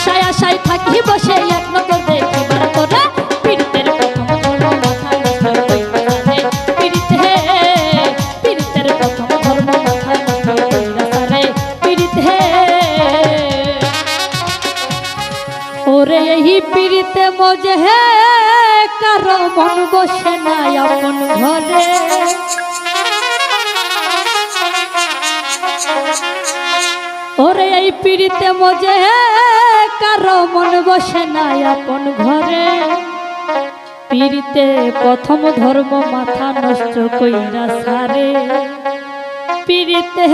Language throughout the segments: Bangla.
আশায় আশায় থাকি বসে এক নজর। দেখিবার তোরা পীড়িতের ওরে এই পীড়িতে মজে হে, কারও মন বসে কারও মন বসে নাই আপন ঘরে। পীড়িতে প্রথম ধর্ম মাথা নষ্ট কইরা সারে। পীড়িতে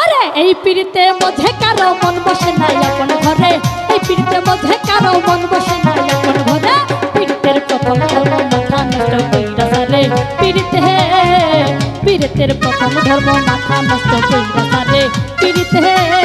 ওরে, এই পীড়িতে মধ্যে কারও মন বসে নাই আপন ঘরে। এই পীড়িতে মধ্যে কারও মন বসে নাই আপন ঘরে। পীড়িতের প্রথম ধর্ম মাথা নষ্ট কইরা সারে। পীড়িতে পীড়িতের প্রথম ধর্ম মাথা নষ্ট কইরা সারে পীড়িতে হে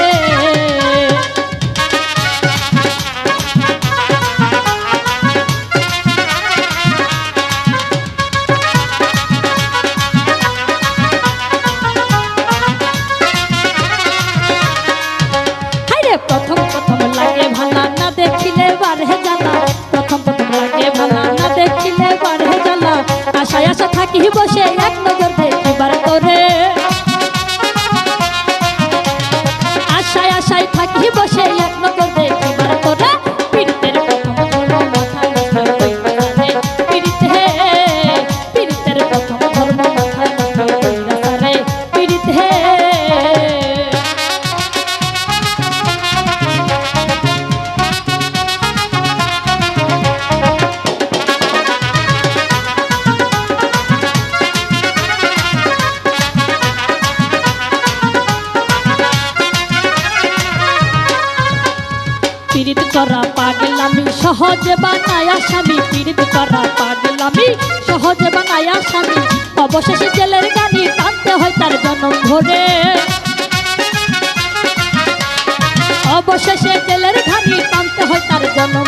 করা পাগলামি, সহজে বানায়া স্বামী পীড়িত করা পাগলামি, সহজে বানায়া স্বামী অবশেষে জেলের গানি টানতে হয় তার জনম ভরে। অবশেষে জেলের গানি টানতে হয় তার জনম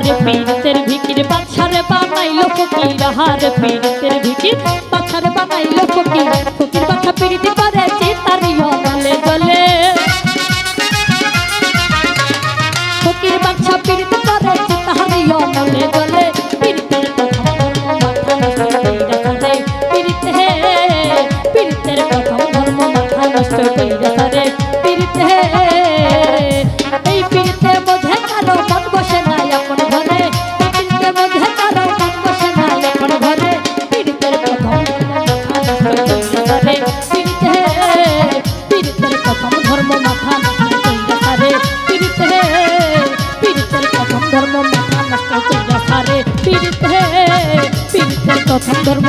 হারে পীড়িতের ভিকির বাছারে বানাইলো ফকির হারে পীড়িতের ভিকির বাছারে বানাইলো ফকির। ধর্ম মিথ্যা নষ্ট করিয়া পীড়িত হে পীড়িত ধর্ম